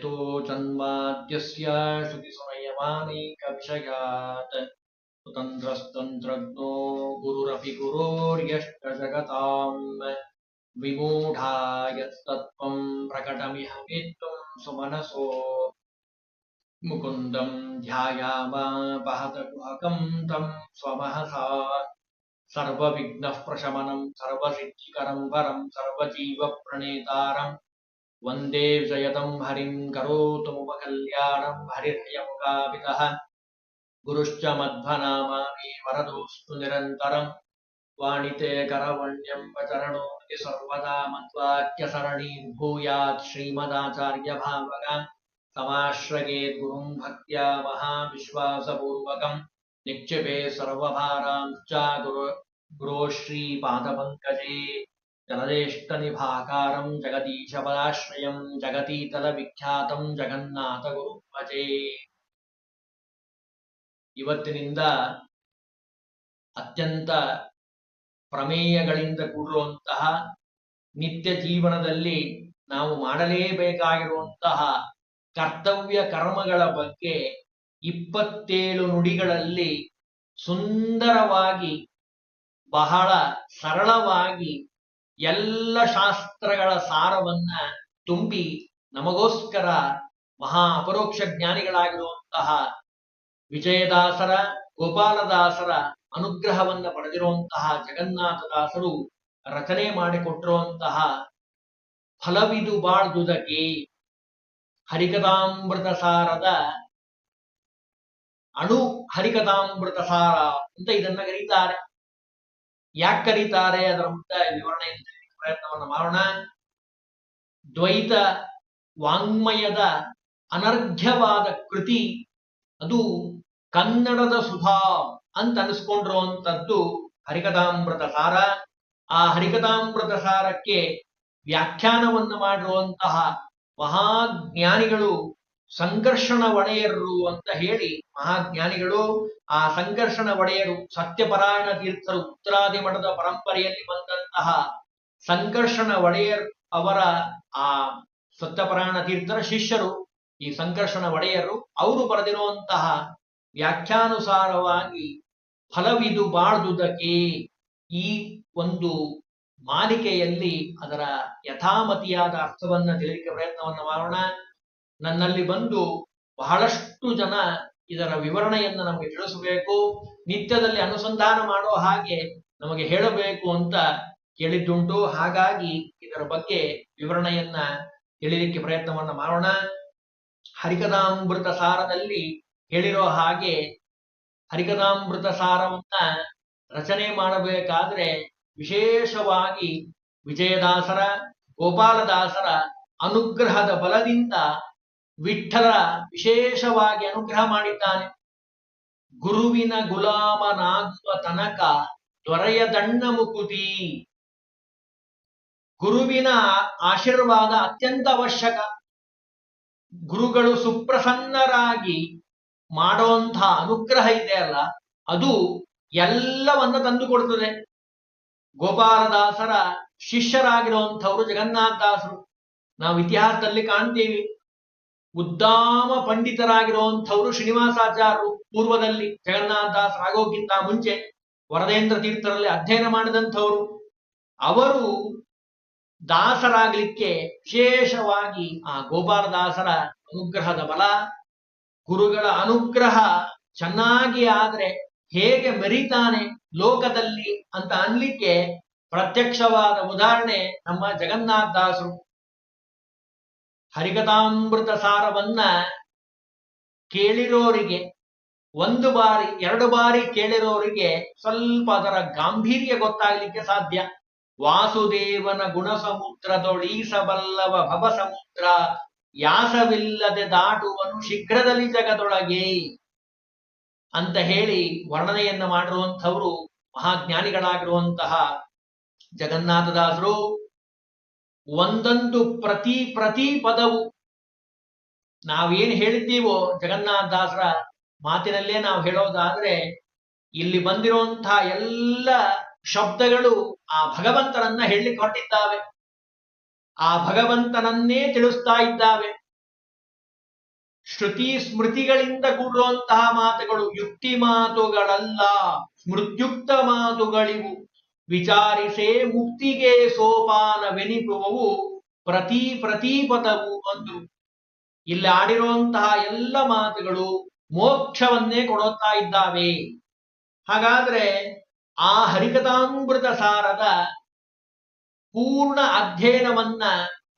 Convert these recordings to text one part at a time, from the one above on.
यतो जन्माद्यस्य श्रुतिसंयमानि कक्षयात्। स्वतन्त्रस्तन्त्रज्ञो गुरुरपि मुकुंदम जगताम् विमूढा यत्तत्त्वम् प्रकटमिह वित्त्वम् सुमनसो मुकुन्दम् ध्यायामापहतगुहकम् तम् स्वमहसा। सर्वविघ्नः प्रशमनम् सर्वसिद्धिकरम् वरम् सर्वजीवप्रणेतारम् वंदे जयतं हरिं करोतु मम कल्याणं हरिर्यमुकापितः गुरुश्च मध्वनामानि वरदोऽस्तु निरन्तरम् वाणिते करवण्यं वचरणो निति सर्वदा मद्वाक्यसरणीं भूयात् श्रीमदाचार्यभावगा। समाश्रयेत् गुरुं भक्त्या महाविश्वासपूर्वकम् निक्षिपे सर्वभारांश्च गुरु गुरो श्रीपादपङ्कजे జనరేష్టనిభాకారం జగదీశపరాశ్రయం జగతీతల ವಿಖ್ಯಾತಂ ಜಗನ್ನಾಥ ಗುರುಪಜೆ ಇವತ್ತಿನಿಂದ ಅತ್ಯಂತ ಪ್ರಮೇಯಗಳಿಂದ ಕೂಡಿರುವಂತಹ ನಿತ್ಯ ಜೀವನದಲ್ಲಿ ನಾವು ಮಾಡಲೇಬೇಕಾಗಿರುವಂತಹ ಕರ್ತವ್ಯ ಕರ್ಮಗಳ ಬಗ್ಗೆ ಇಪ್ಪತ್ತೇಳು ನುಡಿಗಳಲ್ಲಿ ಸುಂದರವಾಗಿ ಬಹಳ ಸರಳವಾಗಿ ಎಲ್ಲ ಶಾಸ್ತ್ರಗಳ ಸಾರವನ್ನ ತುಂಬಿ ನಮಗೋಸ್ಕರ ಮಹಾ ಅಪರೋಕ್ಷ ಜ್ಞಾನಿಗಳಾಗಿರುವಂತಹ ವಿಜಯದಾಸರ, ಗೋಪಾಲದಾಸರ ಅನುಗ್ರಹವನ್ನ ಪಡೆದಿರುವಂತಹ ಜಗನ್ನಾಥದಾಸರು ರಚನೆ ಮಾಡಿಕೊಟ್ಟಿರುವಂತಹ ಫಲವಿದು ಬಾಳ್ದುದಕ್ಕೆ ಹರಿಕಥಾಮೃತ ಸಾರದ ಅಣು ಹರಿಕಥಾಮೃತ ಸಾರ ಅಂತ ಇದನ್ನ ಕರೀತಾರೆ. ಯಾಕೆ ಕರೀತಾರೆ? ಅದರ ಮುಂದೆ ವಿವರಣೆ ಪ್ರಯತ್ನವನ್ನು ಮಾಡೋಣ. ದ್ವೈತ ವಾಂಗ್ಮಯದ ಅನರ್ಘ್ಯವಾದ ಕೃತಿ, ಅದು ಕನ್ನಡದ ಸುಧಾ ಅಂತ ಅನಿಸ್ಕೊಂಡಿರುವಂತದ್ದು ಹರಿಕಥಾಮೃತ ಸಾರ ಆ ಹರಿಕಥಾಮೃತ ಸಾರಕ್ಕೆ ವ್ಯಾಖ್ಯಾನವನ್ನು ಮಾಡಿರುವಂತಹ ಮಹಾಜ್ಞಾನಿಗಳು ಸಂಕರ್ಷಣ ಒಡೆಯರು ಅಂತ ಹೇಳಿ ಮಹಾಜ್ಞಾನಿಗಳು ಆ ಸಂಕರ್ಷಣ ಒಡೆಯರು ಸತ್ಯಪರಾಯಣ ತೀರ್ಥರು ಉತ್ತರಾದಿ ಮಠದ ಪರಂಪರೆಯಲ್ಲಿ ಬಂದಂತಹ ಸಂಕರ್ಷಣ ಒಡೆಯರ್ ಅವರ ಆ ಸತ್ಯಪರಾಯಣ ತೀರ್ಥರ ಶಿಷ್ಯರು. ಈ ಸಂಕರ್ಷಣ ಒಡೆಯರು ಅವರು ಬರೆದಿರುವಂತಹ ವ್ಯಾಖ್ಯಾನುಸಾರವಾಗಿ ಫಲವಿದು ಬಾಳ್ದುದಕ್ಕೆ ಈ ಒಂದು ಮಾಲಿಕೆಯಲ್ಲಿ ಅದರ ಯಥಾಮತಿಯಾದ ಅರ್ಥವನ್ನ ತಿಳಿಲಿಕ್ಕೆ ಪ್ರಯತ್ನವನ್ನ ಮಾಡೋಣ. ನನ್ನಲ್ಲಿ ಬಂದು ಬಹಳಷ್ಟು ಜನ ಇದರ ವಿವರಣೆಯನ್ನು ನಮಗೆ ತಿಳಿಸಬೇಕು, ನಿತ್ಯದಲ್ಲಿ ಅನುಸಂಧಾನ ಮಾಡೋ ಹಾಗೆ ನಮಗೆ ಹೇಳಬೇಕು ಅಂತ ಕೇಳಿದ್ದುಂಟು. ಹಾಗಾಗಿ ಇದರ ಬಗ್ಗೆ ವಿವರಣೆಯನ್ನ ತಿಳಿಲಿಕ್ಕೆ ಪ್ರಯತ್ನವನ್ನ ಮಾಡೋಣ. ಹರಿಕದಾಮೃತ ಸಾರದಲ್ಲಿ ಹೇಳಿರೋ ಹಾಗೆ ಹರಿಕದಾಮೃತ ಸಾರವನ್ನ ರಚನೆ ಮಾಡಬೇಕಾದ್ರೆ ವಿಶೇಷವಾಗಿ ವಿಜಯದಾಸರ, ಗೋಪಾಲದಾಸರ ಅನುಗ್ರಹದ ಬಲದಿಂದ ವಿಠಲ ವಿಶೇಷವಾಗಿ ಅನುಗ್ರಹ ಮಾಡಿದ್ದಾನೆ. ಗುರುವಿನ ಗುಲಾಮನಾಗುವ ತನಕ ದೊರೆಯದಣ್ಣ ಮುಕುತಿ. ಗುರುವಿನ ಆಶೀರ್ವಾದ ಅತ್ಯಂತ ಅವಶ್ಯಕ. ಗುರುಗಳು ಸುಪ್ರಸನ್ನರಾಗಿ ಮಾಡುವಂತಹ ಅನುಗ್ರಹ ಇದೆ ಅಲ್ಲ, ಅದು ಎಲ್ಲವನ್ನ ತಂದು ಕೊಡ್ತದೆ. ಗೋಪಾಲದಾಸರ ಶಿಷ್ಯರಾಗಿರುವಂಥವ್ರು ಜಗನ್ನಾಥದಾಸರು. ನಾವು ಇತಿಹಾಸದಲ್ಲಿ ಕಾಣ್ತೀವಿ ಉದ್ದಾಮ ಪಂಡಿತರಾಗಿರುವಂಥವ್ರು ಶ್ರೀನಿವಾಸಾಚಾರ್ಯರು ಪೂರ್ವದಲ್ಲಿ ಜಗನ್ನಾಥದಾಸರು ಆಗೋಕ್ಕಿಂತ ಮುಂಚೆ ವರದೇಂದ್ರ ತೀರ್ಥರಲ್ಲಿ ಅಧ್ಯಯನ ಮಾಡಿದಂಥವ್ರು. ಅವರು ದಾಸರಾಗಲಿಕ್ಕೆ ವಿಶೇಷವಾಗಿ ಆ ಗೋಪಾಲದಾಸರ ಅನುಗ್ರಹದ ಬಲ, ಗುರುಗಳ ಅನುಗ್ರಹ ಚೆನ್ನಾಗಿ ಆದ್ರೆ ಹೇಗೆ ಮೆರೀತಾನೆ ಲೋಕದಲ್ಲಿ ಅಂತ ಅನ್ಲಿಕ್ಕೆ ಪ್ರತ್ಯಕ್ಷವಾದ ಉದಾಹರಣೆ ನಮ್ಮ ಜಗನ್ನಾಥದಾಸರು ಹರಿಕಥಾಮೃತ ಸಾರವನ್ನ ಕೇಳಿರೋರಿಗೆ, ಒಂದು ಬಾರಿ, ಎರಡು ಬಾರಿ ಕೇಳಿರೋರಿಗೆ ಸ್ವಲ್ಪ ಅದರ ಗಾಂಭೀರ್ಯ ಗೊತ್ತಾಗ್ಲಿಕ್ಕೆ ಸಾಧ್ಯ. ವಾಸುದೇವನ ಗುಣ ಸಮುದ್ರದೊಳೀಸಬಲ್ಲವ ಭವ ಸಮುದ್ರ ಯಾಸವಿಲ್ಲದೆ ದಾಟುವನು ಶೀಘ್ರದಲ್ಲಿ ಜಗದೊಳಗೆ ಅಂತ ಹೇಳಿ ವರ್ಣನೆಯನ್ನ ಮಾಡಿರುವಂಥವರು ಮಹಾಜ್ಞಾನಿಗಳಾಗಿರುವಂತಹ ಜಗನ್ನಾಥದಾಸರು ಒಂದೊಂದು ಪ್ರತಿ ಪ್ರತಿ ಪದವು. ನಾವೇನು ಹೇಳಿದ್ದೀವೋ ಜಗನ್ನಾಥದಾಸರ ಮಾತಿನಲ್ಲೇ ನಾವು ಹೇಳೋದಾದ್ರೆ, ಇಲ್ಲಿ ಬಂದಿರುವಂತಹ ಎಲ್ಲ ಶಬ್ದಗಳು ಆ ಭಗವಂತನನ್ನ ಹೇಳಲಿಕ್ಕೆ ಹೊರಟಿದ್ದಾವೆ. ಆ ಭಗವಂತನನ್ನೇ ತಿಳಿಸ್ತಾ ಇದ್ದಾವೆ. ಶ್ರುತಿ ಸ್ಮೃತಿಗಳಿಂದ ಕೂಡಿರುವಂತಹ ಮಾತುಗಳು, ಯುಕ್ತಿ ಮಾತುಗಳಲ್ಲ, ಸ್ಮೃತ್ಯುಕ್ತ ಮಾತುಗಳಿವು. ವಿಚಾರಿಸೇ ಮುಕ್ತಿಗೆ ಸೋಪಾನವೆನಿಪುವವು ಪ್ರತಿ ಪ್ರತಿಪದವು ಅಂದ್ರು ಇಲ್ಲಿ ಆಡಿರುವಂತಹ ಎಲ್ಲ ಮಾತುಗಳು ಮೋಕ್ಷವನ್ನೇ ಕೊಡುತ್ತಾ ಇದ್ದಾವೆ. ಹಾಗಾದ್ರೆ ಆ ಹರಿಕಥಾಮೃತ ಸಾರದ ಪೂರ್ಣ ಅಧ್ಯಯನವನ್ನ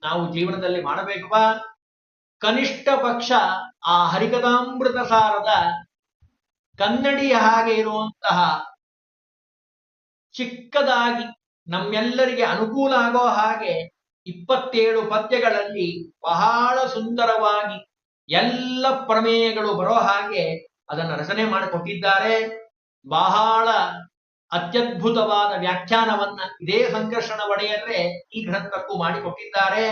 ನಾವು ಜೀವನದಲ್ಲಿ ಮಾಡಬೇಕವಾ ಕನಿಷ್ಠ ಪಕ್ಷ ಆ ಹರಿಕಥಾಮೃತ ಸಾರದ ಕನ್ನಡಿಯ ಹಾಗೆ ಇರುವಂತಹ ಚಿಕ್ಕದಾಗಿ ನಮ್ಮೆಲ್ಲರಿಗೆ ಅನುಕೂಲ ಆಗೋ ಹಾಗೆ ಇಪ್ಪತ್ತೇಳು ಪದ್ಯಗಳಲ್ಲಿ ಬಹಳ ಸುಂದರವಾಗಿ ಎಲ್ಲ ಪ್ರಮೇಯಗಳು ಬರೋ ಹಾಗೆ ಅದನ್ನು ರಚನೆ ಮಾಡಿಕೊಟ್ಟಿದ್ದಾರೆ. ಬಹಳ ಅತ್ಯದ್ಭುತವಾದ ವ್ಯಾಖ್ಯಾನವನ್ನ ಇದೇ ಸಂಕರ್ಷಣ ಒಡೆಯರೆ ಈ ಗ್ರಂಥಕ್ಕೂ ಮಾಡಿಕೊಟ್ಟಿದ್ದಾರೆ.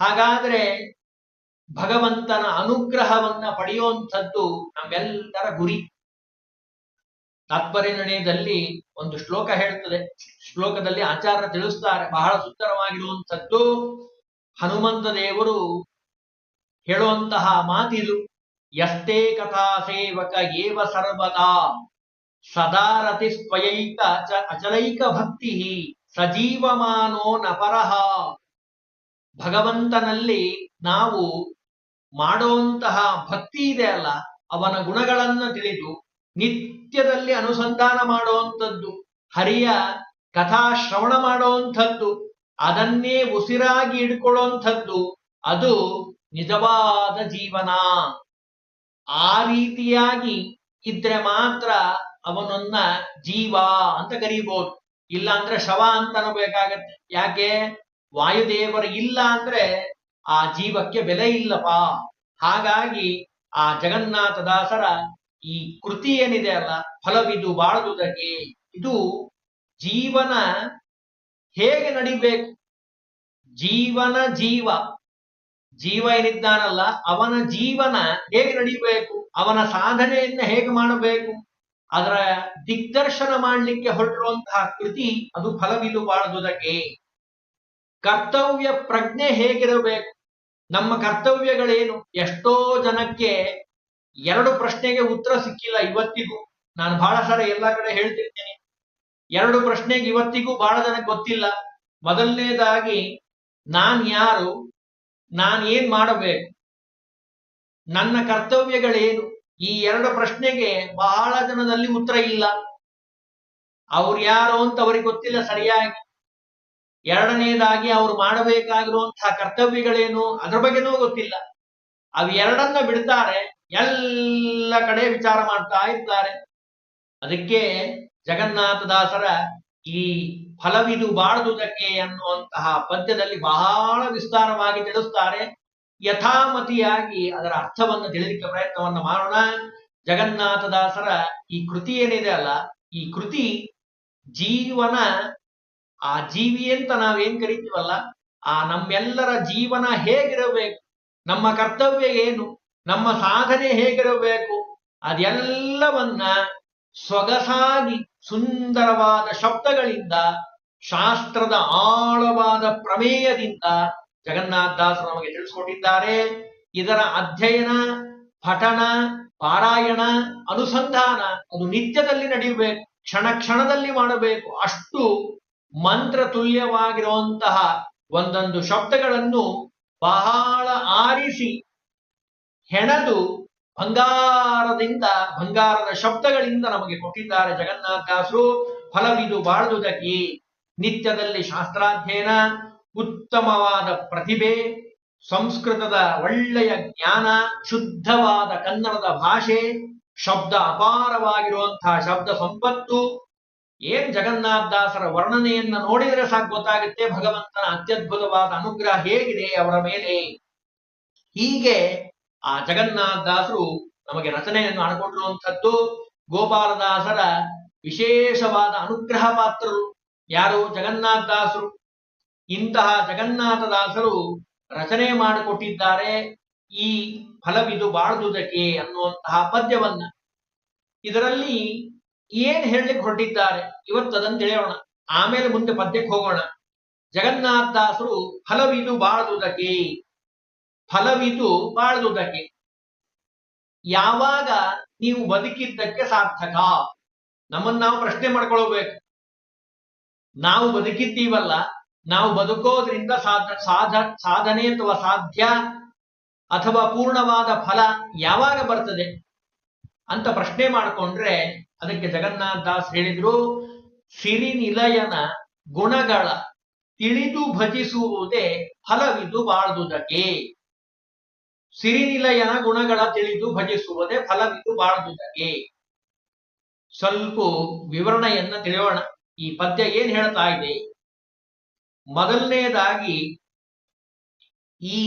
ಹಾಗಾದ್ರೆ ಭಗವಂತನ ಅನುಗ್ರಹವನ್ನ ಪಡೆಯುವಂಥದ್ದು ನಮ್ಮೆಲ್ಲರ ಗುರಿ. ತಾತ್ಪರ್ಯ ಒಂದು ಶ್ಲೋಕ ಹೇಳುತ್ತದೆ. ಶ್ಲೋಕದಲ್ಲಿ ಆಚಾರ ತಿಳಿಸ್ತಾರೆ, ಬಹಳ ಸುಂದರವಾಗಿರುವಂಥದ್ದು. ಹನುಮಂತ ದೇವರು ಹೇಳುವಂತಹ ಮಾತಿದು ಯಷ್ಟೇ ಕಥಾ ಸೇವಕ ಏವ ಸರ್ವದಾ, ಸದಾರತಿ ಸ್ವಯೈಕ ಅಚ, ಅಚಲೈಕ ಭಕ್ತಿ, ಸಜೀವಮಾನೋ ನಪರಹ ಭಗವಂತನಲ್ಲಿ ನಾವು ಮಾಡುವಂತಹ ಭಕ್ತಿ ಇದೆ ಅಲ್ಲ, ಅವನ ಗುಣಗಳನ್ನು ತಿಳಿದು ನಿತ್ಯದಲ್ಲಿ ಅನುಸಂಧಾನ ಮಾಡುವಂಥದ್ದು, ಹರಿಯ ಕಥಾ ಶ್ರವಣ ಮಾಡುವಂಥದ್ದು, ಅದನ್ನೇ ಉಸಿರಾಗಿ ಇಡ್ಕೊಳ್ಳುವಂಥದ್ದು ಅದು ನಿಜವಾದ ಜೀವನ. ಆ ರೀತಿಯಾಗಿ ಇದ್ರೆ ಮಾತ್ರ ಅವನನ್ನ ಜೀವ ಅಂತ ಕರೀಬಹುದು ಇಲ್ಲ ಅಂದ್ರೆ ಶವ ಅಂತ ಬೇಕಾಗತ್ತೆ. ಯಾಕೆ? ವಾಯುದೇವರು ಇಲ್ಲ ಅಂದ್ರೆ ಆ ಜೀವಕ್ಕೆ ಬೆಲೆ ಇಲ್ಲಪ್ಪ. ಹಾಗಾಗಿ ಆ ಜಗನ್ನಾಥದಾಸರ ಈ ಕೃತಿ ಏನಿದೆ ಅಲ್ಲ, ಫಲವಿದು ಬಾಳದುದಕ್ಕೆ ಇದು ಜೀವನ ಹೇಗೆ ನಡಿಬೇಕು? ಜೀವನ ಜೀವ. ಜೀವ ಏನಿದ್ದಾನಲ್ಲ, ಅವನ ಜೀವನ ಹೇಗೆ ನಡಿಬೇಕು? ಅವನ ಸಾಧನೆಯನ್ನ ಹೇಗೆ ಮಾಡಬೇಕು? ಅದರ ದಿಗ್ದರ್ಶನ ಮಾಡಲಿಕ್ಕೆ ಹೊರಟಿರುವಂತಹ ಕೃತಿ, ಅದು ಫಲವಿದು ಬಾಳದುದಕ್ಕೆ. ಕರ್ತವ್ಯ ಪ್ರಜ್ಞೆ ಹೇಗಿರಬೇಕು? ನಮ್ಮ ಕರ್ತವ್ಯಗಳೇನು? ಎಷ್ಟೋ ಜನಕ್ಕೆ ಎರಡು ಪ್ರಶ್ನೆಗೆ ಉತ್ತರ ಸಿಕ್ಕಿಲ್ಲ, ಇವತ್ತಿಗೂ. ನಾನು ಬಹಳ ಸಲ ಎಲ್ಲ ಕಡೆ ಹೇಳ್ತಿರ್ತೇನೆ. ಎರಡು ಪ್ರಶ್ನೆಗೆ ಇವತ್ತಿಗೂ ಬಹಳ ಜನಕ್ಕೆ ಗೊತ್ತಿಲ್ಲ. ಮೊದಲನೇದಾಗಿ, ನಾನ್ ಯಾರು? ನಾನ್ ಏನ್ ಮಾಡಬೇಕು? ನನ್ನ ಕರ್ತವ್ಯಗಳೇನು? ಈ ಎರಡು ಪ್ರಶ್ನೆಗೆ ಬಹಳ ಜನದಲ್ಲಿ ಉತ್ತರ ಇಲ್ಲ. ಅವ್ರು ಯಾರು ಅಂತ ಅವ್ರಿಗೆ ಗೊತ್ತಿಲ್ಲ ಸರಿಯಾಗಿ. ಎರಡನೇದಾಗಿ, ಅವ್ರು ಮಾಡಬೇಕಾಗಿರುವಂತಹ ಕರ್ತವ್ಯಗಳೇನು? ಅದ್ರ ಬಗ್ಗೆನೂ ಗೊತ್ತಿಲ್ಲ. ಅವೆರಡನ್ನ ಬಿಡ್ತಾರೆ. ಎಲ್ಲ ಕಡೆ ವಿಚಾರ ಮಾಡ್ತಾ ಇದ್ದಾರೆ. ಅದಕ್ಕೆ ಜಗನ್ನಾಥದಾಸರ ಈ ಫಲವಿದು ಬಾಳದುದಕ್ಕೆ ಅನ್ನುವಂತಹ ಪದ್ಯದಲ್ಲಿ ಬಹಳ ವಿಸ್ತಾರವಾಗಿ ತಿಳಿಸ್ತಾರೆ. ಯಥಾಮತಿಯಾಗಿ ಅದರ ಅರ್ಥವನ್ನು ತಿಳಿಲಿಕ್ಕೆ ಪ್ರಯತ್ನವನ್ನು ಮಾಡೋಣ. ಜಗನ್ನಾಥದಾಸರ ಈ ಕೃತಿ ಏನಿದೆ ಅಲ್ಲ, ಈ ಕೃತಿ ಜೀವನ, ಆ ಜೀವಿ ಅಂತ ನಾವೇನ್ ಕರಿತೀವಲ್ಲ, ಆ ನಮ್ಮೆಲ್ಲರ ಜೀವನ ಹೇಗಿರಬೇಕು, ನಮ್ಮ ಕರ್ತವ್ಯ ಏನು ನಮ್ಮ ಸಾಧನೆ ಹೇಗಿರಬೇಕು? ಅದೆಲ್ಲವನ್ನ ಸೊಗಸಾಗಿ ಸುಂದರವಾದ ಶಬ್ದಗಳಿಂದ, ಶಾಸ್ತ್ರದ ಆಳವಾದ ಪ್ರಮೇಯದಿಂದ ಜಗನ್ನಾಥದಾಸರು ನಮಗೆ ತಿಳಿಸ್ಕೊಟ್ಟಿದ್ದಾರೆ. ಇದರ ಅಧ್ಯಯನ ಪಠಣ ಪಾರಾಯಣ, ಅನುಸಂಧಾನ, ಅದು ನಿತ್ಯದಲ್ಲಿ ನಡೆಯಬೇಕು, ಕ್ಷಣ ಕ್ಷಣದಲ್ಲಿ ಮಾಡಬೇಕು. ಅಷ್ಟು ಮಂತ್ರ ತುಲ್ಯವಾಗಿರುವಂತಹ ಒಂದೊಂದು ಶಬ್ದಗಳನ್ನು ಬಹಳ ಆರಿಸಿ ಹೆಣದು ಬಂಗಾರದಿಂದ, ಬಂಗಾರದ ಶಬ್ದಗಳಿಂದ ನಮಗೆ ಕೊಟ್ಟಿದ್ದಾರೆ ಜಗನ್ನಾಥಾಸು ಫಲವಿದು ಬಾಳುವುದಕ್ಕೆ ನಿತ್ಯದಲ್ಲಿ ಶಾಸ್ತ್ರಾಧ್ಯಯನ, ಉತ್ತಮವಾದ ಪ್ರತಿಭೆ, ಸಂಸ್ಕೃತದ ಒಳ್ಳೆಯ ಜ್ಞಾನ, ಶುದ್ಧವಾದ ಕನ್ನಡದ ಭಾಷೆ, ಶಬ್ದ ಅಪಾರವಾಗಿರುವಂತಹ ಶಬ್ದ ಸಂಪತ್ತು. ಏನ್ ಜಗನ್ನಾಥದಾಸರ ವರ್ಣನೆಯನ್ನ ನೋಡಿದರೆ ಸಾಕು ಗೊತ್ತಾಗುತ್ತೆ. ಭಗವಂತನ ಅತ್ಯದ್ಭುತವಾದ ಅನುಗ್ರಹ ಹೇಗಿದೆ ಅವರ ಮೇಲೆ. ಹೀಗೆ ಆ ಜಗನ್ನಾಥದಾಸರು ನಮಗೆ ರಚನೆಯನ್ನು ಮಾಡಿಕೊಂಡಿರುವಂಥದ್ದು ಗೋಪಾಲದಾಸರ ವಿಶೇಷವಾದ ಅನುಗ್ರಹ ಪಾತ್ರರು. ಯಾರು? ಜಗನ್ನಾಥ ಜಗನ್ನಾಥದಾಸರು. ಇಂತಹ ಜಗನ್ನಾಥದಾಸರು ರಚನೆ ಮಾಡಿಕೊಟ್ಟಿದ್ದಾರೆ. ಈ ಫಲವಿದು ಬಾಳ್ದುದಕ್ಕೆ ಅನ್ನುವಂತಹ ಪದ್ಯವನ್ನ. ಇದರಲ್ಲಿ ಏನ್ ಹೇಳಲಿಕ್ಕೆ ಹೊರಟಿದ್ದಾರೆ? ಇವತ್ತು ಅದನ್ನು ತಿಳಿಯೋಣ. ಆಮೇಲೆ ಮುಂದೆ ಪದ್ಯಕ್ಕೆ ಹೋಗೋಣ. ಜಗನ್ನಾಥದಾಸರು ಫಲವಿದು ಬಾಳುವುದಕ್ಕೆ ಫಲವಿದು ಬಾಳುವುದಕ್ಕೆ ಯಾವಾಗ ನೀವು ಬದುಕಿದ್ದಕ್ಕೆ ಸಾರ್ಥಕ? ನಮ್ಮನ್ನ ನಾವು ಪ್ರಶ್ನೆ ಮಾಡ್ಕೊಳ್ಬೇಕು. ನಾವು ಬದುಕಿದ್ದೀವಲ್ಲ, ನಾವು ಬದುಕೋದ್ರಿಂದ ಸಾಧ ಸಾಧ, ಸಾಧನೆ ಅಥವಾ ಸಾಧ್ಯ ಅಥವಾ ಪೂರ್ಣವಾದ ಫಲ ಯಾವಾಗ ಬರ್ತದೆ? ಅಂತ ಪ್ರಶ್ನೆ ಮಾಡಿಕೊಂಡ್ರೆ ಅದಕ್ಕೆ ಜಗನ್ನಾಥ ದಾಸ್ ಹೇಳಿದ್ರು ಸಿರಿ ನಿಲಯನ ಗುಣಗಳ ತಿಳಿದು ಭಜಿಸುವುದೇ ಫಲವಿದು ಬಾಳ್ದುದಕ್ಕೆ ಸಿರಿನಿಲಯನ ಗುಣಗಳ ತಿಳಿದು ಭಜಿಸುವುದೇ ಫಲವಿದು ಬಾಳದುದಕ್ಕೆ ಸ್ವಲ್ಪ ವಿವರಣೆಯನ್ನ ತಿಳಿಯೋಣ. ಈ ಪದ್ಯ ಏನ್ ಹೇಳ್ತಾ ಇದೆ? ಮೊದಲನೇದಾಗಿ, ಈ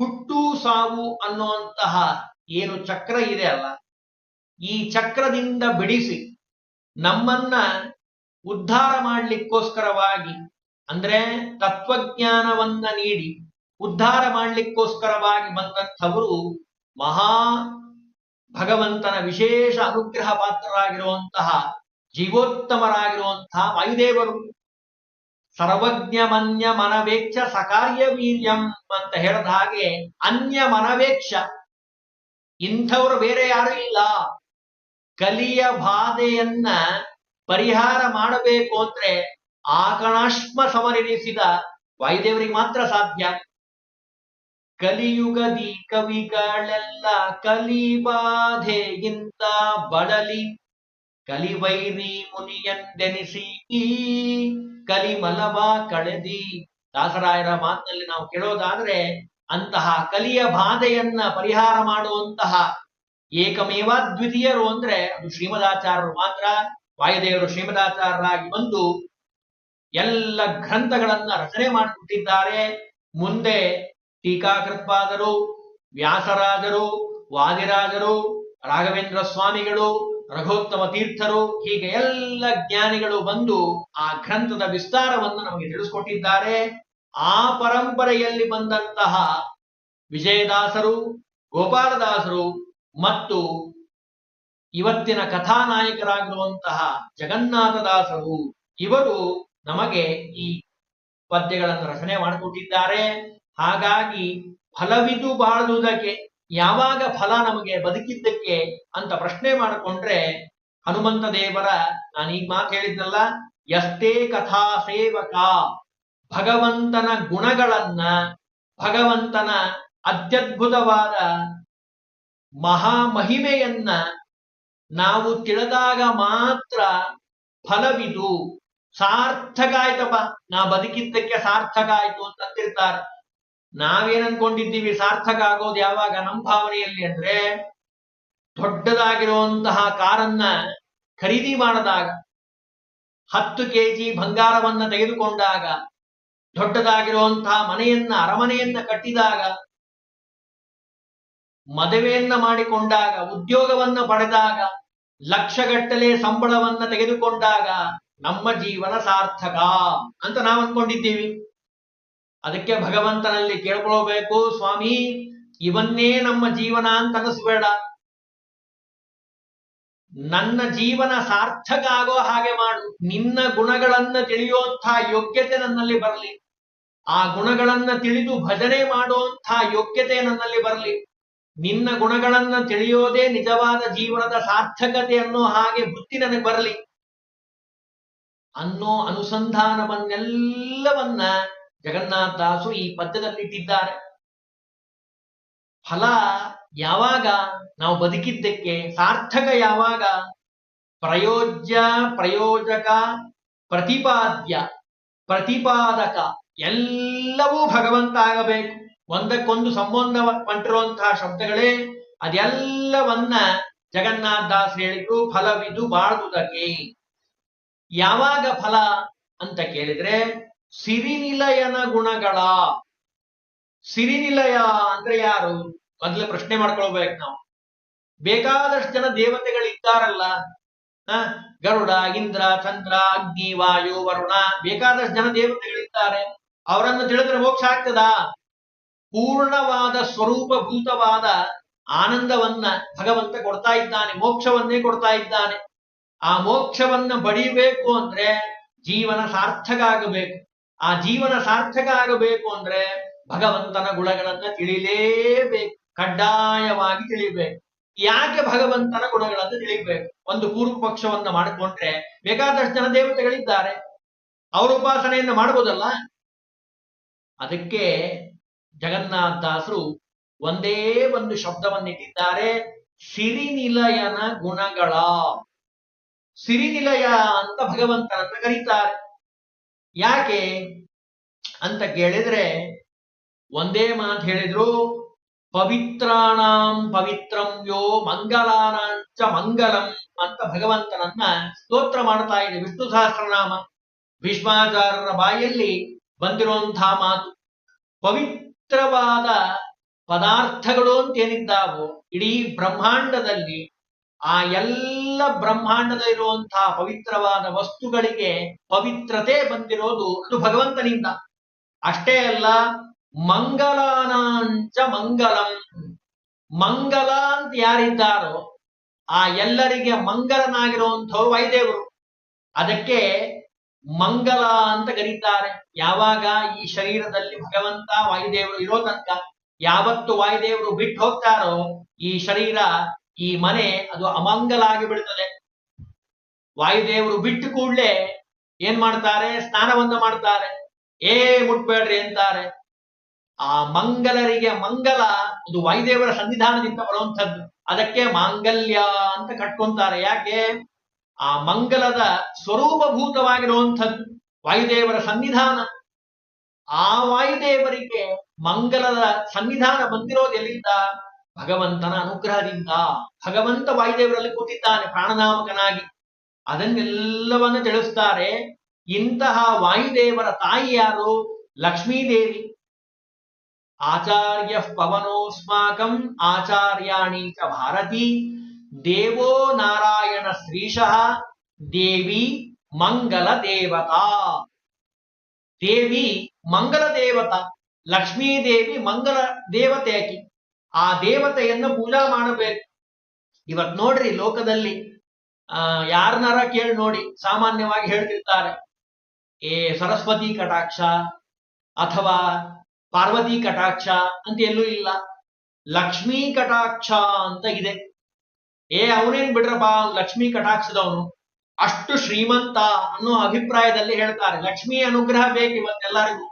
ಹುಟ್ಟು ಸಾವು ಅನ್ನುವಂತಹ ಏನು ಚಕ್ರ ಇದೆ ಅಲ್ಲ, ಈ ಚಕ್ರದಿಂದ ಬಿಡಿಸಿ ನಮ್ಮನ್ನ ಉದ್ಧಾರ ಮಾಡಲಿಕ್ಕೋಸ್ಕರವಾಗಿ, ಅಂದ್ರೆ ತತ್ವಜ್ಞಾನವನ್ನ ನೀಡಿ ಉದ್ಧಾರ ಮಾಡ್ಲಿಕ್ಕೋಸ್ಕರವಾಗಿ ಬಂದಂಥವರು ಮಹಾ ಭಗವಂತನ ವಿಶೇಷ ಅನುಗ್ರಹ ಪಾತ್ರರಾಗಿರುವಂತಹ ಜೀವೋತ್ತಮರಾಗಿರುವಂತಹ ವಾಯುದೇವರು. ಸರ್ವಜ್ಞ ಮನ್ಯ ಮನವೇಕ್ಷ ಸಕಾರ್ಯ ವೀರ್ಯಂ ಅಂತ ಹೇಳಿದ ಹಾಗೆ ಅನ್ಯ ಮನವೇಕ್ಷ ಇಂಥವರು ಬೇರೆ ಯಾರು ಇಲ್ಲ. ಕಲಿಯ ಬಾಧೆಯನ್ನ ಪರಿಹಾರ ಮಾಡಬೇಕು ಅಂದ್ರೆ ಆಕಣಾಶ್ಮ ಸಮರಿಸಿದ ವಾಯುದೇವರಿಗೆ ಮಾತ್ರ ಸಾಧ್ಯ. ಕಲಿಯುಗದಿ ಕವಿಗಳೆಲ್ಲ ಕಲಿಬಾಧೆಗಿಂತ ಬಳಲಿ ಕಲಿವೈರಿ ಮುನಿಯಂದೆನಿಸಿ ಕಲಿಮಲವ ಕಳೆದಿ. ದಾಸರಾಯರ ಮಾತಿನಲ್ಲಿ ನಾವು ಕೇಳೋದಾದ್ರೆ ಅಂತಹ ಕಲಿಯ ಬಾಧೆಯನ್ನ ಪರಿಹಾರ ಮಾಡುವಂತಹ ಏಕಮೇವ ದ್ವಿತೀಯರು ಅಂದ್ರೆ ಅದು ಶ್ರೀಮದಾಚಾರ್ಯರು ಮಾತ್ರ. ವಾಯುದೇವರು ಶ್ರೀಮದಾಚಾರ್ಯರಾಗಿ ಬಂದು ಎಲ್ಲ ಗ್ರಂಥಗಳನ್ನ ರಚನೆ ಮಾಡಿಬಿಟ್ಟಿದ್ದಾರೆ ಮುಂದೆ ಟೀಕಾಕೃತ್ಪಾದರು ವ್ಯಾಸರಾಜರು ವಾದಿರಾಜರು ರಾಘವೇಂದ್ರ ಸ್ವಾಮಿಗಳು, ರಘೋತ್ತಮ ತೀರ್ಥರು, ಹೀಗೆ ಎಲ್ಲ ಜ್ಞಾನಿಗಳು ಬಂದು ಆ ಗ್ರಂಥದ ವಿಸ್ತಾರವನ್ನು ನಮಗೆ ತಿಳಿಸ್ಕೊಟ್ಟಿದ್ದಾರೆ. ಆ ಪರಂಪರೆಯಲ್ಲಿ ಬಂದಂತಹ ವಿಜಯದಾಸರು, ಗೋಪಾಲದಾಸರು ಮತ್ತು ಇವತ್ತಿನ ಕಥಾನಾಯಕರಾಗಿರುವಂತಹ ಜಗನ್ನಾಥದಾಸರು, ಇವರು ನಮಗೆ ಈ ಪದ್ಯಗಳನ್ನು ರಚನೆ ಮಾಡಿಕೊಟ್ಟಿದ್ದಾರೆ. ಹಾಗಾಗಿ ಫಲವಿದು ಬಾಳುವುದಕ್ಕೆ ಯಾವಾಗ ಫಲ ನಮಗೆ ಬದುಕಿದ್ದಕ್ಕೆ ಅಂತ ಪ್ರಶ್ನೆ ಮಾಡಿಕೊಂಡ್ರೆ, ಹನುಮಂತ ದೇವರ ನಾನು ಈಗ ಮಾತು ಹೇಳಿದ್ನಲ್ಲ ಎಷ್ಟೇ ಕಥಾ ಸೇವಕ, ಭಗವಂತನ ಗುಣಗಳನ್ನ, ಭಗವಂತನ ಅತ್ಯದ್ಭುತವಾದ ಮಹಾಮಹಿಮೆಯನ್ನ ನಾವು ತಿಳಿದಾಗ ಮಾತ್ರ ಫಲವಿದು. ಸಾರ್ಥಕ ಆಯ್ತಪ್ಪ, ನಾ ಬದುಕಿದ್ದಕ್ಕೆ ಸಾರ್ಥಕ ಆಯ್ತು ಅಂತ ಅಂತಿರ್ತಾರೆ. ನಾವೇನ್ ಅನ್ಕೊಂಡಿದ್ದೀವಿ ಸಾರ್ಥಕ ಆಗೋದು ಯಾವಾಗ? ನಮ್ಮ ಭಾವನೆಯಲ್ಲಿ ಅಂದ್ರೆ ದೊಡ್ಡದಾಗಿರುವಂತಹ ಕಾರನ್ನ ಖರೀದಿ ಮಾಡದಾಗ, ಹತ್ತು ಕೆಜಿ ಬಂಗಾರವನ್ನ ತೆಗೆದುಕೊಂಡಾಗ, ದೊಡ್ಡದಾಗಿರುವಂತಹ ಮನೆಯನ್ನ, ಅರಮನೆಯನ್ನ ಕಟ್ಟಿದಾಗ, ಮದುವೆಯನ್ನ ಮಾಡಿಕೊಂಡಾಗ, ಉದ್ಯೋಗವನ್ನ ಪಡೆದಾಗ, ಲಕ್ಷಗಟ್ಟಲೆ ಸಂಬಳವನ್ನ ತೆಗೆದುಕೊಂಡಾಗ ನಮ್ಮ ಜೀವನ ಸಾರ್ಥಕ ಅಂತ ನಾವು ಅನ್ಕೊಂಡಿದ್ದೀವಿ ಅದಕ್ಕೆ ಭಗವಂತನಲ್ಲಿ ಕೇಳ್ಕೊಳ್ಬೇಕು, ಸ್ವಾಮಿ, ಇವನ್ನೇ ನಮ್ಮ ಜೀವನ ಅಂತ ಅನಿಸ್ಬೇಡ. ನನ್ನ ಜೀವನ ಸಾರ್ಥಕ ಆಗೋ ಹಾಗೆ ಮಾಡು. ನಿನ್ನ ಗುಣಗಳನ್ನ ತಿಳಿಯುವಂತಹ ಯೋಗ್ಯತೆ ನನ್ನಲ್ಲಿ ಬರಲಿ. ಆ ಗುಣಗಳನ್ನ ತಿಳಿದು ಭಜನೆ ಮಾಡುವಂತಹ ಯೋಗ್ಯತೆ ನನ್ನಲ್ಲಿ ಬರಲಿ. ನಿನ್ನ ಗುಣಗಳನ್ನ ತಿಳಿಯೋದೇ ನಿಜವಾದ ಜೀವನದ ಸಾರ್ಥಕತೆ ಅನ್ನೋ ಹಾಗೆ ಬುದ್ಧಿ ನನಗೆ ಬರಲಿ. ಅನ್ನೋ ಅನುಸಂಧಾನವನ್ನೆಲ್ಲವನ್ನ ಜಗನ್ನಾಥ ದಾಸು ಈ ಪದ್ಯದಲ್ಲಿಟ್ಟಿದ್ದಾರೆ. ಫಲ ಯಾವಾಗ ನಾವು ಬದುಕಿದ್ದಕ್ಕೆ, ಸಾರ್ಥಕ ಯಾವಾಗ? ಪ್ರಯೋಜ್ಯ, ಪ್ರಯೋಜಕ, ಪ್ರತಿಪಾದ್ಯ, ಪ್ರತಿಪಾದಕ, ಎಲ್ಲವೂ ಭಗವಂತ ಆಗಬೇಕು ಒಂದಕ್ಕೊಂದು ಸಂಬಂಧ ಪಂಟಿರುವಂತಹ ಶಬ್ದಗಳೇ, ಅದೆಲ್ಲವನ್ನ ಜಗನ್ನಾಥ ದಾಸ್ ಹೇಳಿದ್ರು, ಫಲವಿದು ಬಾಳುವುದಕ್ಕೆ. ಯಾವಾಗ ಫಲ ಅಂತ ಕೇಳಿದ್ರೆ ಸಿರಿನಿಲಯನ ಗುಣಗಳ. ಸಿರಿನಿಲಯ ಅಂದ್ರೆ ಯಾರು? ಮೊದಲು ಪ್ರಶ್ನೆ ಮಾಡ್ಕೊಳ್ಬೇಕು ನಾವು. ಬೇಕಾದಷ್ಟು ಜನ ದೇವತೆಗಳಿದ್ದಾರಲ್ಲ. ಹ? ಗರುಡ, ಇಂದ್ರ, ಚಂದ್ರ, ಅಗ್ನಿ, ವಾಯು, ವರುಣ, ಬೇಕಾದಷ್ಟು ಜನ ದೇವತೆಗಳಿದ್ದಾರೆ. ಅವರನ್ನು ತಿಳಿದ್ರೆ ಮೋಕ್ಷ ಆಗ್ತದ? ಪೂರ್ಣವಾದ ಸ್ವರೂಪಭೂತವಾದ ಆನಂದವನ್ನ ಭಗವಂತ ಕೊಡ್ತಾ ಇದ್ದಾನೆ, ಮೋಕ್ಷವನ್ನೇ ಕೊಡ್ತಾ ಇದ್ದಾನೆ. ಆ ಮೋಕ್ಷವನ್ನ ಬಡಿಬೇಕು ಅಂದ್ರೆ ಜೀವನ ಸಾರ್ಥಕ ಆಗಬೇಕು. ಆ ಜೀವನ ಸಾರ್ಥಕ ಆಗಬೇಕು ಅಂದ್ರೆ ಭಗವಂತನ ಗುಣಗಳನ್ನ ತಿಳಿಲೇಬೇಕು, ಕಡ್ಡಾಯವಾಗಿ ತಿಳಿಬೇಕು. ಯಾಕೆ ಭಗವಂತನ ಗುಣಗಳನ್ನು ತಿಳಿಬೇಕು? ಒಂದು ಪೂರ್ವ ಪಕ್ಷವನ್ನ ಮಾಡಿಕೊಂಡ್ರೆ ಬೇಕಾದಷ್ಟು ಜನ ದೇವತೆಗಳಿದ್ದಾರೆ. ಅವರ ಉಪಾಸನೆಯನ್ನು ಮಾಡಬಹುದಲ್ಲ ಅದಕ್ಕೆ ಜಗನ್ನಾಥ ದಾಸರು ಒಂದೇ ಒಂದು ಶಬ್ದವನ್ನಿಟ್ಟಿದ್ದಾರೆ, ಸಿರಿನಿಲಯನ ಗುಣಗಳ. ಸಿರಿನಿಲಯ ಅಂತ ಭಗವಂತನನ್ನ ಕರೀತಾರೆ. ಯಾಕೆ ಅಂತ ಕೇಳಿದ್ರೆ ಒಂದೇ ಮಾತು ಹೇಳಿದ್ರು, ಪವಿತ್ರಾಣಾಂ ಪವಿತ್ರಂ ಯೋ ಮಂಗಲಾನಾಂಚ ಮಂಗಲಂ ಅಂತ ಭಗವಂತನನ್ನ ಸ್ತೋತ್ರ ಮಾಡ್ತಾ ಇದೆ ವಿಷ್ಣು ಸಹಸ್ರನಾಮ. ಭೀಷ್ಮಾಚಾರ್ಯರ ಬಾಯಲ್ಲಿ ಬಂದಿರುವಂತಹ ಮಾತು. ಪವಿತ್ರವಾದ ಪದಾರ್ಥಗಳು ಅಂತ ಏನಿದ್ದಾವೋ ಇಡೀ ಬ್ರಹ್ಮಾಂಡದಲ್ಲಿ ಆ ಎಲ್ಲ ಬ್ರಹ್ಮಾಂಡದ ಇರುವಂತಹ ಪವಿತ್ರವಾದ ವಸ್ತುಗಳಿಗೆ ಪವಿತ್ರತೆ ಬಂದಿರೋದು ಅದು ಭಗವಂತನಿಂದ. ಅಷ್ಟೇ ಅಲ್ಲ, ಮಂಗಲಾನಾಂಚ ಮಂಗಲಂ. ಮಂಗಲ ಅಂತ ಯಾರಿದ್ದಾರೋ ಆ ಎಲ್ಲರಿಗೆ ಮಂಗಲನಾಗಿರುವಂಥವ್ರು ವೈದೇವರು. ಅದಕ್ಕೆ ಮಂಗಲ ಅಂತ ಕರೀತಾರೆ. ಯಾವಾಗ ಈ ಶರೀರದಲ್ಲಿ ಭಗವಂತ ವಾಯುದೇವರು ಇರೋ ತನಕ, ಯಾವತ್ತು ವಾಯುದೇವರು ಬಿಟ್ಟು ಹೋಗ್ತಾರೋ ಈ ಶರೀರ ಈ ಮನೆ ಅದು ಅಮಂಗಲ ಆಗಿ ಬಿಡುತ್ತದೆ ವಾಯುದೇವರು ಬಿಟ್ಟು ಕೂಡಲೇ ಏನ್ ಮಾಡ್ತಾರೆ? ಸ್ನಾನವನ್ನ ಮಾಡ್ತಾರೆ. ಏ ಮುಟ್ಬೇಡ್ರಿ ಅಂತಾರೆ. ಆ ಮಂಗಲರಿಗೆ ಮಂಗಲ ಅದು ವಾಯುದೇವರ ಸನ್ನಿಧಾನದಿಂದ ಬರುವಂಥದ್ದು. ಅದಕ್ಕೆ ಮಾಂಗಲ್ಯ ಅಂತ ಕಟ್ಕೊಂತಾರೆ. ಯಾಕೆ? ಆ ಮಂಗಲದ ಸ್ವರೂಪಭೂತವಾಗಿರುವಂಥದ್ದು ವಾಯುದೇವರ ಸನ್ನಿಧಾನ. ಆ ವಾಯುದೇವರಿಗೆ ಮಂಗಲದ ಸನ್ನಿಧಾನ ಬಂದಿರೋದು ಎಲ್ಲಿಂದ? ಭಗವಂತನ ಅನುಗ್ರಹದಿಂದ ಭಗವಂತ ವಾಯುದೇವರಲ್ಲಿ ಕೂತಿದ್ದಾನೆ, ಪ್ರಾಣನಾಮಕನಾಗಿ. ಅದನ್ನೆಲ್ಲವನ್ನು ತಿಳಿಸ್ತಾರೆ, ಇಂತಹ ವಾಯುದೇವರ ತಾಯಿ ಯಾರು? ಲಕ್ಷ್ಮೀದೇವಿ. ಆಚಾರ್ಯ ಪವನೋಸ್ಮಾಕಂ ಆಚಾರ್ಯಾಣಿ ಚ ಭಾರತಿ. ದೇವೋ ನಾರಾಯಣ ಶ್ರೀಶಃ, ದೇವಿ ಮಂಗಲ ದೇವತಾ. ದೇವಿ ಮಂಗಲ ದೇವತಾ, ಲಕ್ಷ್ಮೀದೇವಿ ಮಂಗಲ ದೇವತೆ ಆಕಿ ಆ ದೇವತೆಯನ್ನು ಪೂಜಾ ಮಾಡಬೇಕು. ಇವತ್ ನೋಡ್ರಿ ಲೋಕದಲ್ಲಿ, ಆ, ಯಾರನ್ನಾರ ಕೇಳಿ ನೋಡಿ, ಸಾಮಾನ್ಯವಾಗಿ ಹೇಳ್ತಿರ್ತಾರೆ. ಏ, ಸರಸ್ವತಿ ಕಟಾಕ್ಷ ಅಥವಾ ಪಾರ್ವತಿ ಕಟಾಕ್ಷ ಅಂತ ಎಲ್ಲೂ ಇಲ್ಲ. ಲಕ್ಷ್ಮೀ ಕಟಾಕ್ಷ ಅಂತ ಇದೆ. ಏ ಅವನೇನ್ ಬಿಡ್ರಪ್ಪ, ಲಕ್ಷ್ಮೀ ಕಟಾಕ್ಷದವನು? ಅಷ್ಟು ಶ್ರೀಮಂತ ಅನ್ನೋ ಅಭಿಪ್ರಾಯದಲ್ಲಿ ಹೇಳ್ತಾರೆ. ಲಕ್ಷ್ಮೀ ಅನುಗ್ರಹ ಬೇಕು ಇವತ್ತೆಲ್ಲರಿಗೂ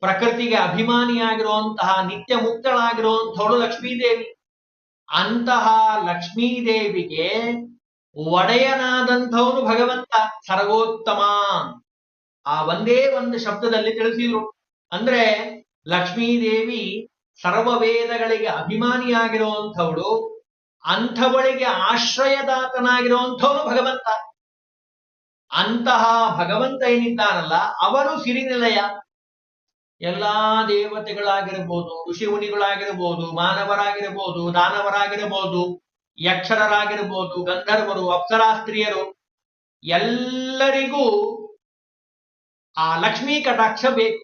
ಪ್ರಕೃತಿಗೆ ಅಭಿಮಾನಿಯಾಗಿರುವಂತಹ ನಿತ್ಯ ಮುಕ್ತಳಾಗಿರುವಂಥವಳು ಲಕ್ಷ್ಮೀದೇವಿ. ಅಂತಹ ಲಕ್ಷ್ಮೀದೇವಿಗೆ ಒಡೆಯನಾದಂಥವನು ಭಗವಂತ, ಸರ್ವೋತ್ತಮ. ಆ ಒಂದೇ ಒಂದು ಶಬ್ದದಲ್ಲಿ ತಿಳಿಸಿದ್ರು. ಅಂದ್ರೆ ಲಕ್ಷ್ಮೀದೇವಿ ಸರ್ವ ವೇದಗಳಿಗೆ ಅಭಿಮಾನಿಯಾಗಿರುವಂಥವಳು, ಅಂಥವಳಿಗೆ ಆಶ್ರಯದಾತನಾಗಿರುವಂಥವನು ಭಗವಂತ. ಅಂತಹ ಭಗವಂತ ಏನಿದ್ದಾನಲ್ಲ ಅವರು ಸಿರಿನಿಲಯ. ಎಲ್ಲಾ ದೇವತೆಗಳಾಗಿರ್ಬೋದು, ಋಷಿ ಮುನಿಗಳಾಗಿರ್ಬೋದು, ಮಾನವರಾಗಿರ್ಬೋದು, ದಾನವರಾಗಿರ್ಬೋದು, ಯಕ್ಷರರಾಗಿರ್ಬೋದು, ಗಂಧರ್ವರು, ಅಪ್ಸರಾಸ್ತ್ರೀಯರು, ಎಲ್ಲರಿಗೂ ಆ ಲಕ್ಷ್ಮೀ ಕಟಾಕ್ಷ ಬೇಕು.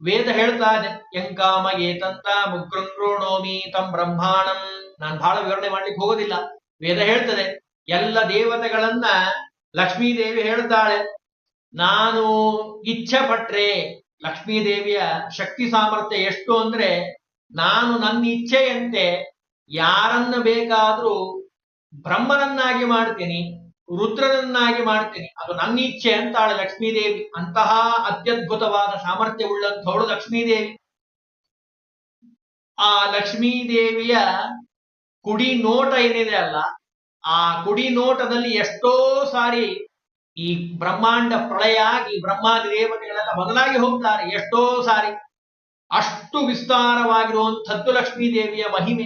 ವೇದ ಹೇಳ್ತಾ ಇದೆ ಯಂಕಾಮ ಏತಂತ ಮುಗ್ರಂಗ್ರೋಣೋಮಿ ತಂ ಬ್ರಹ್ಮಾಣಂ. ನಾನು ಬಹಳ ವಿವರಣೆ ಮಾಡ್ಲಿಕ್ಕೆ ಹೋಗೋದಿಲ್ಲ. ವೇದ ಹೇಳ್ತದೆ, ಎಲ್ಲ ದೇವತೆಗಳನ್ನ ಲಕ್ಷ್ಮೀ ದೇವಿ ಹೇಳ್ತಾಳೆ, ನಾನು ಇಚ್ಛೆ ಪಟ್ರೆ ಲಕ್ಷ್ಮೀ ದೇವಿಯ ಶಕ್ತಿ ಸಾಮರ್ಥ್ಯ ಎಷ್ಟು ಅಂದ್ರೆ ನಾನು ನನ್ನ ಇಚ್ಛೆಯಂತೆ ಯಾರನ್ನ ಬೇಕಾದ್ರೂ ಬ್ರಹ್ಮನನ್ನಾಗಿ ಮಾಡ್ತೀನಿ, ರುದ್ರನನ್ನಾಗಿ ಮಾಡ್ತೀನಿ. ಅದು ನನ್ನ ಇಚ್ಛೆ ಅಂತಾಳೆ ಲಕ್ಷ್ಮೀದೇವಿ. ಅಂತಹ ಅತ್ಯದ್ಭುತವಾದ ಸಾಮರ್ಥ್ಯ ಉಳ್ಳಂಥವಳು ಲಕ್ಷ್ಮೀದೇವಿ. ಆ ಲಕ್ಷ್ಮೀದೇವಿಯ ಕುಡಿ ನೋಟ ಏನಿದೆ ಅಲ್ಲ, ಆ ಕುಡಿ ನೋಟದಲ್ಲಿ ಎಷ್ಟೋ ಸಾರಿ ಈ ಬ್ರಹ್ಮಾಂಡ ಪ್ರಳಯ ಆಗಿ ಬ್ರಹ್ಮಾದಿ ದೇವತೆಗಳೆಲ್ಲ ಬದಲಾಗಿ ಹೋಗ್ತಾರೆ. ಎಷ್ಟೋ ಸಾರಿ ಅಷ್ಟು ವಿಸ್ತಾರವಾಗಿರುವಂಥದ್ದು ಲಕ್ಷ್ಮೀದೇವಿಯ ಮಹಿಮೆ.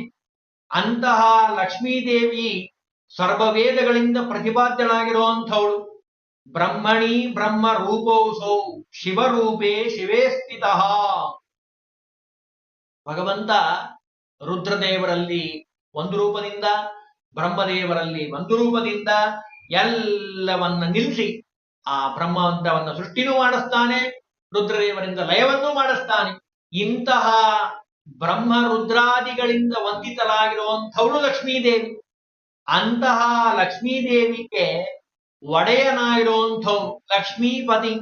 ಅಂತಹ ಲಕ್ಷ್ಮೀದೇವಿ ಸರ್ವವೇದಗಳಿಂದ ಪ್ರತಿಪಾದ್ಯಳಾಗಿರುವಂಥವಳು. ಬ್ರಹ್ಮಣಿ ಬ್ರಹ್ಮ ರೂಪೋಸೌ ಶಿವರೂಪೇ ಶಿವೇ ಸ್ಥಿತ. ಭಗವಂತ ರುದ್ರದೇವರಲ್ಲಿ ಒಂದು ರೂಪದಿಂದ, ಬ್ರಹ್ಮದೇವರಲ್ಲಿ ಒಂದು ರೂಪದಿಂದ ಎಲ್ಲವನ್ನ ನಿಲ್ಲಿಸಿ ಆ ಬ್ರಹ್ಮವಂತವನ್ನ ಸೃಷ್ಟಿನೂ ಮಾಡಿಸ್ತಾನೆ, ರುದ್ರದೇವರಿಂದ ಲಯವನ್ನೂ ಮಾಡಿಸ್ತಾನೆ. ಇಂತಹ ಬ್ರಹ್ಮ ರುದ್ರಾದಿಗಳಿಂದ ವಂದಿತರಾಗಿರುವಂಥವಳು ಲಕ್ಷ್ಮೀದೇವಿ. ಅಂತಹ ಲಕ್ಷ್ಮೀದೇವಿಗೆ ಒಡೆಯನಾಗಿರುವಂಥವ್ರು ಲಕ್ಷ್ಮೀಪತಿ.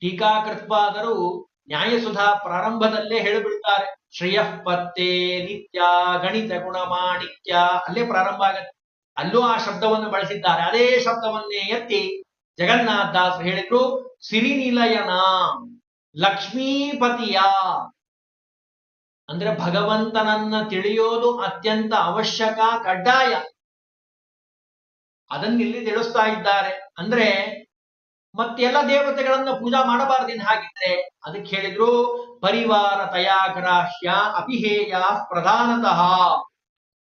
ಟೀಕಾಕೃತ್ಪಾದರು ನ್ಯಾಯಸುಧಾ ಪ್ರಾರಂಭದಲ್ಲೇ ಹೇಳಿಬಿಡ್ತಾರೆ, ಶ್ರೇಯಃ ಪತ್ತೆ ನಿತ್ಯ ಗಣಿತ ಗುಣಮಾಣಿಕ್ಯ. ಅಲ್ಲೇ ಪ್ರಾರಂಭ ಆಗತ್ತೆ. ಅಲ್ಲೂ ಆ ಶಬ್ದವನ್ನು ಬಳಸಿದ್ದಾರೆ. ಅದೇ ಶಬ್ದವನ್ನೇ ಎತ್ತಿ ಜಗನ್ನಾಥ ದಾಸ್ ಹೇಳಿದ್ರು, ಸಿರಿನಿಲಯನ ಲಕ್ಷ್ಮೀಪತಿಯ. ಅಂದ್ರೆ ಭಗವಂತನನ್ನ ತಿಳಿಯೋದು ಅತ್ಯಂತ ಅವಶ್ಯಕ ಕಡ್ಡಾಯ. ಅದನ್ನಿಲ್ಲಿ ತಿಳಿಸ್ತಾ ಇದ್ದಾರೆ. ಅಂದ್ರೆ ಮತ್ತೆಲ್ಲ ದೇವತೆಗಳನ್ನ ಪೂಜಾ ಮಾಡಬಾರದಿನ ಹಾಗಿದ್ರೆ ಅದಕ್ಕೆ ಹೇಳಿದ್ರು, ಪರಿವಾರ ತಯಾಗ್ರಾಹ್ಯ ಅಭಿಹೇಯ ಪ್ರಧಾನತಃ.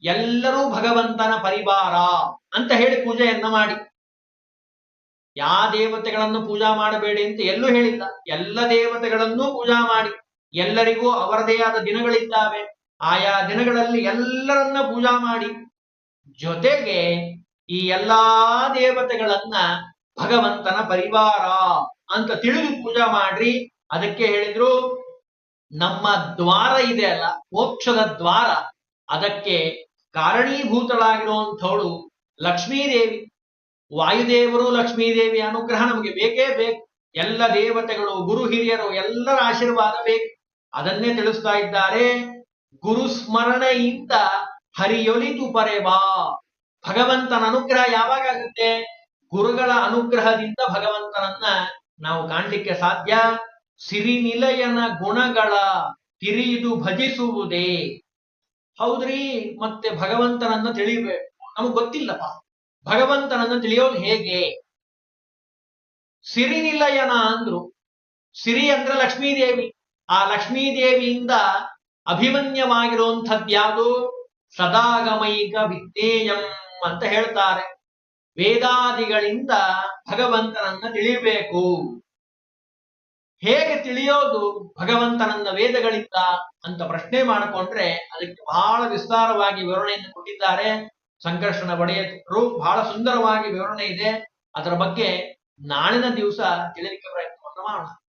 ಎಲ್ಲರೂ ಭಗವಂತನ ಪರಿವಾರ ಅಂತ ಹೇಳಿ ಪೂಜೆಯನ್ನ ಮಾಡಿ. ಯಾ ದೇವತೆಗಳನ್ನು ಪೂಜಾ ಮಾಡಬೇಡಿ ಅಂತ ಎಲ್ಲೂ ಹೇಳಿಲ್ಲ. ಎಲ್ಲ ದೇವತೆಗಳನ್ನೂ ಪೂಜಾ ಮಾಡಿ. ಎಲ್ಲರಿಗೂ ಅವರದೇ ಆದ ದಿನಗಳಿದ್ದಾವೆ. ಆಯಾ ದಿನಗಳಲ್ಲಿ ಎಲ್ಲರನ್ನ ಪೂಜಾ ಮಾಡಿ. ಜೊತೆಗೆ ಈ ಎಲ್ಲಾ ದೇವತೆಗಳನ್ನ ಭಗವಂತನ ಪರಿವಾರ ಅಂತ ತಿಳಿದು ಪೂಜಾ ಮಾಡ್ರಿ. ಅದಕ್ಕೆ ಹೇಳಿದ್ರು, ನಮ್ಮ ದ್ವಾರ ಇದೆ ಅಲ್ಲ, ಮೋಕ್ಷದ ದ್ವಾರ. ಅದಕ್ಕೆ ಕಾರಣೀಭೂತಳಾಗಿರುವಂಥವಳು ಲಕ್ಷ್ಮೀದೇವಿ. ವಾಯುದೇವರು ಲಕ್ಷ್ಮೀದೇವಿ ಅನುಗ್ರಹ ನಮಗೆ ಬೇಕೇ ಬೇಕು. ಎಲ್ಲ ದೇವತೆಗಳು, ಗುರು ಹಿರಿಯರು ಎಲ್ಲರ ಆಶೀರ್ವಾದ ಬೇಕು. ಅದನ್ನೇ ತಿಳಿಸ್ತಾ ಇದ್ದಾರೆ. ಗುರು ಸ್ಮರಣೆಯಿಂದ ಹರಿಯೊಲಿತು ಪರೆವಾ ಭಗವಂತನ ಅನುಗ್ರಹ ಯಾವಾಗ ಆಗುತ್ತೆ? ಗುರುಗಳ ಅನುಗ್ರಹದಿಂದ ಭಗವಂತನನ್ನ ನಾವು ಕಾಣ್ಲಿಕ್ಕೆ ಸಾಧ್ಯ? ಸಿರಿನಿಲಯನ ಗುಣಗಳ ತಿರಿದು ಭಜಿಸುವುದೇ. ಹೌದ್ರಿ, ಮತ್ತೆ ಭಗವಂತನನ್ನ ತಿಳಿಬೇಕು. ನಮಗ್ ಗೊತ್ತಿಲ್ಲಪ್ಪ. ಭಗವಂತನನ್ನ ತಿಳಿಯೋದು ಹೇಗೆ? ಸಿರಿನಿಲಯನ ಅಂದ್ರು. ಸಿರಿ ಅಂದ್ರೆ ಲಕ್ಷ್ಮೀದೇವಿ. ಆ ಲಕ್ಷ್ಮೀದೇವಿಯಿಂದ ಅಭಿಮನ್ಯವಾಗಿರುವಂಥದ್ಯಾವುದು ಸದಾಗಮೈಕ ವಿಜ್ಞೇಯಂ ಅಂತ ಹೇಳ್ತಾರೆ. ವೇದಾದಿಗಳಿಂದ ಭಗವಂತನನ್ನ ತಿಳಿಯಬೇಕು ಹೇಗೆ ತಿಳಿಯೋದು ಭಗವಂತನನ್ನ ವೇದಗಳಿಂದ ಅಂತ ಪ್ರಶ್ನೆ ಮಾಡಿಕೊಂಡ್ರೆ ಅದಕ್ಕೆ ಬಹಳ ವಿಸ್ತಾರವಾಗಿ ವಿವರಣೆಯನ್ನು ಕೊಟ್ಟಿದ್ದಾರೆ. ಸಂಕರ್ಷಣ ಒಡೆಯರು ಬಹಳ ಸುಂದರವಾಗಿ ವಿವರಣೆ ಇದೆ. ಅದರ ಬಗ್ಗೆ ನಾಳಿನ ದಿವಸ ತಿಳಿಲಿಕ್ಕೆ ಪ್ರಯತ್ನವನ್ನು ಮಾಡೋಣ.